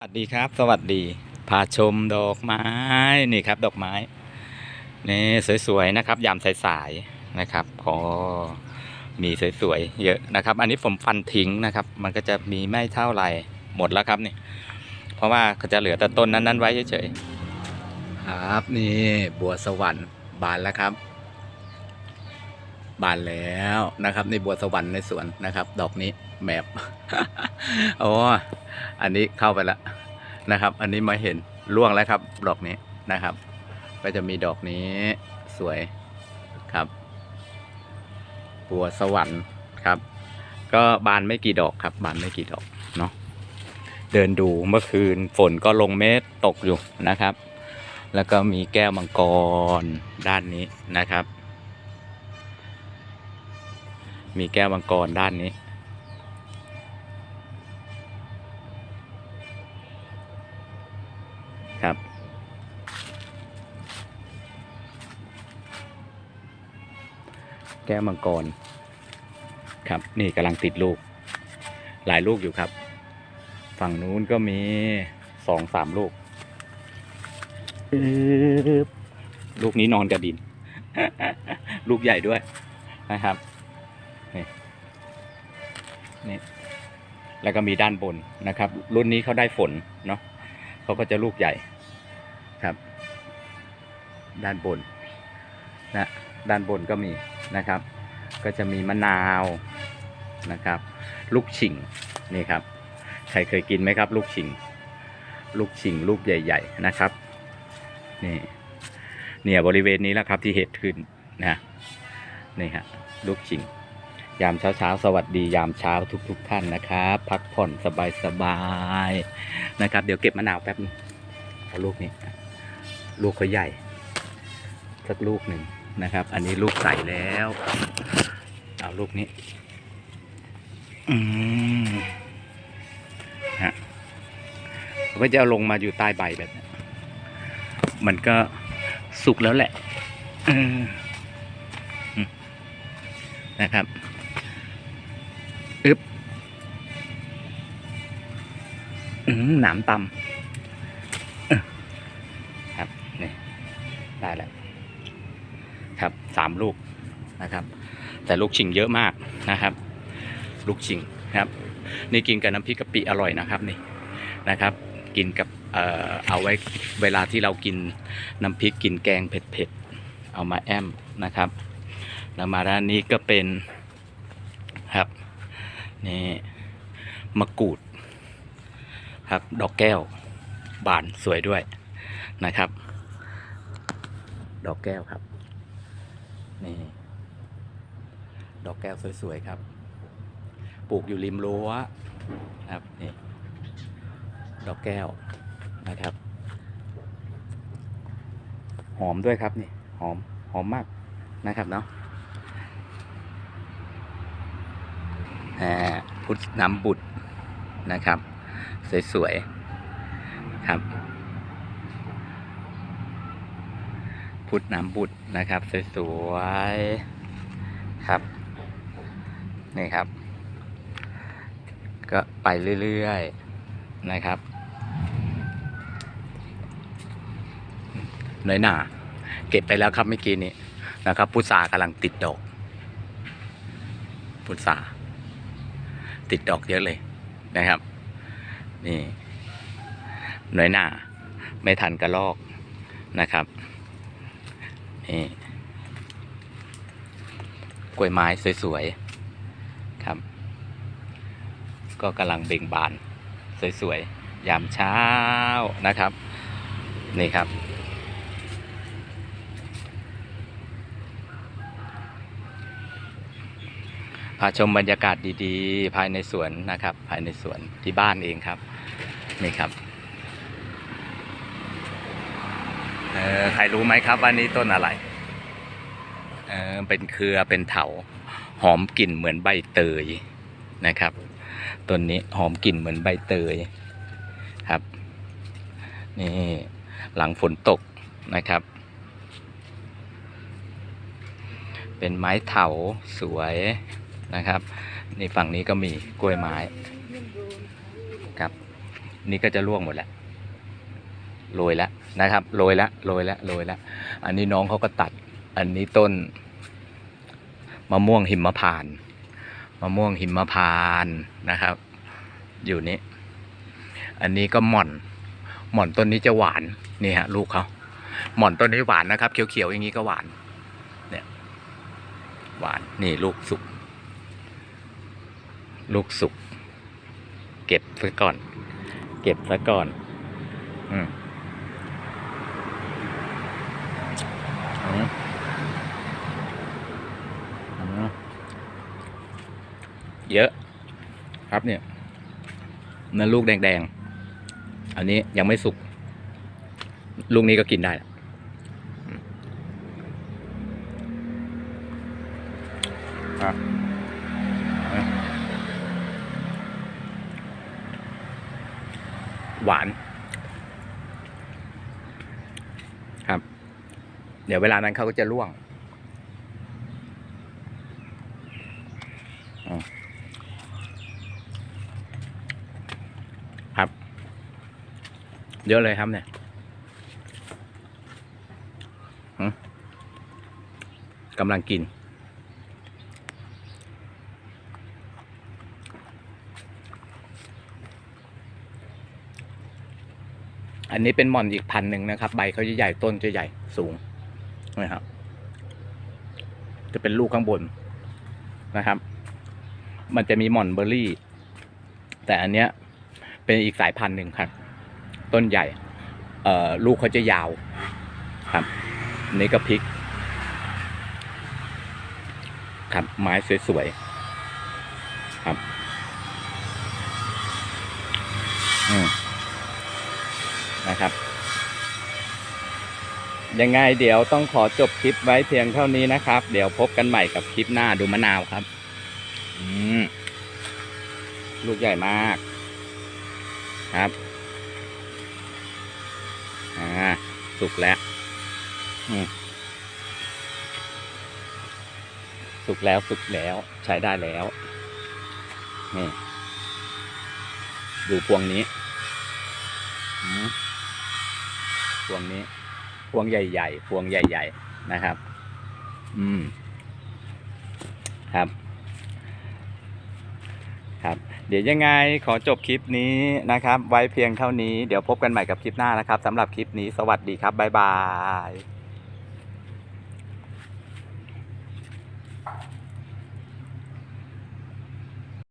สวัสดีครับสวัสดีพาชมดอกไม้นี่ครับ ดอกไม้นี่สวยๆนะครับ ยามสายๆนะครับก็มีสวยๆเยอะนะครับ อันนี้ผมฟันทิ้งนะครับ มันก็จะมีไม่เท่าไหร่หมดแล้วครับนี่ เพราะว่าก็จะเหลือแต่ต้นนั้นๆไว้เฉยๆครับนี่บัวสวรรค์บานแล้วครับ บานแล้วนะครับในบัวสวรรค์ในสวนนะครับ ดอกนี้ แมบโอ้อันนี้เข้าไปแล้วนะครับ อันนี้มาเห็นร่วงแล้วครับ ดอกนี้นะครับ ก็จะมีดอกนี้สวยครับบัวสวรรค์ครับ ก็บานไม่กี่ดอกครับ บานไม่กี่ดอกเนาะเดินดูเมื่อคืนฝนก็ลงเม็ดตกอยู่นะครับ แล้วก็มีแก้วมังกรด้านนี้นะครับ มีแก้วมังกรด้านนี้ ครับ แก้วมังกร ครับนี่กำลังติดลูก หลายลูกอยู่ครับ ฝั่งนู้นก็มีสองสามลูก ลูกนี้นอนกระดิน ลูกใหญ่ด้วยนะครับนี่นี่แล้วก็มีด้านบนนะครับ รุ่นนี้เขาได้ฝนเนาะ เขาก็จะลูกใหญ่ครับ ด้านบนนะด้านบนก็มีนะครับ ก็จะมีมะนาวนะครับ ลูกฉิงนี่ครับ ใครเคยกินไหมครับ ลูกฉิง ลูกฉิงลูกใหญ่ ๆ นะครับนี่เนี่ยบริเวณนี้แหละครับที่เห็ดขึ้นนะนี่ฮะลูกฉิง ยามเช้าเช้าสวัสดียามเช้าทุกๆทท่านนะครับ พักผ่อนสบายๆนะครับ เดี๋ยวเก็บมะนาวแป๊บนึงเอาลูกนี้ ลูกเขาใหญ่ สักลูกหนึ่งนะครับ อันนี้ลูกใส่แล้ว เอาลูกนี้ อืมฮะก็จะเอาลงมาอยู่ใต้ใบแบบนี้มันก็สุกแล้วแหละนะครับ หนามตำครับนี่ได้แล้วครับสามลูกนะครับ แต่ลูกชิงเยอะมากนะครับ ลูกชิงครับนี่กินกับน้ำพริกกะปิอร่อยนะครับนี่นะครับ กินกับเอ่อเอาไว้เวลาที่เรากินน้ำพริกกินแกงเผ็ดๆเอามาแอมนะครับแล้วมาด้านนี้ก็เป็นครับนี่มะกรูด ครับ ดอกแก้ว บานสวยด้วยนะครับ ดอกแก้วครับ นี่ ดอกแก้วสวย ๆ ครับ ปลูกอยู่ริมรั้วครับนี่ดอกแก้วนะครับ หอมด้วยครับนี่หอมหอมมากนะครับเนาะอ่าพุทธน้ำบุตรนะครับ สวยๆครับ พุทธน้ำบุตรนะครับ สวยๆครับ นี่ครับ ก็ไปเรื่อยๆนะครับน้อยหนาเก็บไปแล้วครับเมื่อกี้นี้นะครับพุทรากำลังติดดอกพุทราติดดอกเยอะเลยนะครับ นี่หน่อยหนาไม่ทันกระลอกนะครับนี่กล้วยไม้สวยๆครับ ก็กำลังเบ่งบานสวยๆยามเช้านะครับ นี่ครับ พาชมบรรยากาศดีๆ ภายในสวนนะครับ ภายในสวนที่บ้านเองครับนี่ครับเออใครรู้ไหมครับว่านี้ต้นอะไรเออเป็นเครือเป็นเถาหอมกลิ่นเหมือนใบเตยนะครับต้นนี้หอมกลิ่นเหมือนใบเตยครับนี่หลังฝนตกนะครับ เป็นไม้เถาสวย นะครับนี่ฝั่งนี้ก็มีกล้วยไม้ครับ นี่ก็จะร่วงหมดแล้วโรยแล้วนะครับโรยแล้วโรยแล้วโรยแล้วอันนี้น้องเขาก็ตัด อันนี้ต้นมะม่วงหิมพานต์มะม่วงหิมพานต์นะครับ อยู่นี้อันนี้ก็หม่อนหม่อนต้นนี้จะหวานนี่ฮะลูกเขาหม่อนต้นนี้หวานนะครับ เขียวๆอย่างนี้ก็หวานเนี่ยหวานนี่ลูกสุก ลูกสุก เก็บไว้ก่อน เก็บไว้ก่อนอืมอืมอืมเยอะ ครับเนี่ยนั่นลูกแดงๆ อันนี้ยังไม่สุก ลูกนี้ก็กินได้แล้วอืมอะอะ หวาน ครับ เดี๋ยวเวลานั้นเขาก็จะร่วงครับ เยอะเลยครับเนี่ยกำลังกิน อันนี้เป็นหม่อนอีกพันหนึ่งนะครับ ใบเขาจะใหญ่ต้นจะใหญ่สูงนะครับ จะเป็นลูกข้างบนนะครับ มันจะมีหม่อนเบอร์รี่ แต่อันเนี้ยเป็นอีกสายพันธุ์หนึ่งครับ ต้นใหญ่ เอ่อลูกเขาจะยาวครับอันนี้ก็พริกครับไม้สวยๆครับ อืม นะครับ ยังไงเดี๋ยวต้องขอจบคลิปไว้เพียงเท่านี้นะครับ เดี๋ยวพบกันใหม่กับคลิปหน้าดูมะนาวครับ อืมลูกใหญ่มาก ครับอ่าสุกแล้วสุกแล้วสุกแล้วใช้ได้แล้วนี่ดูพวงนี้อืม พวงนี้ พวงใหญ่ๆ พวงใหญ่ ๆ นะครับ อืม ครับ ครับ เดี๋ยวยังไงขอจบคลิปนี้นะครับ ไว้เพียงเท่านี้ เดี๋ยวพบกันใหม่กับคลิปหน้านะครับสำหรับคลิปนี้สวัสดีครับ บ๊ายบาย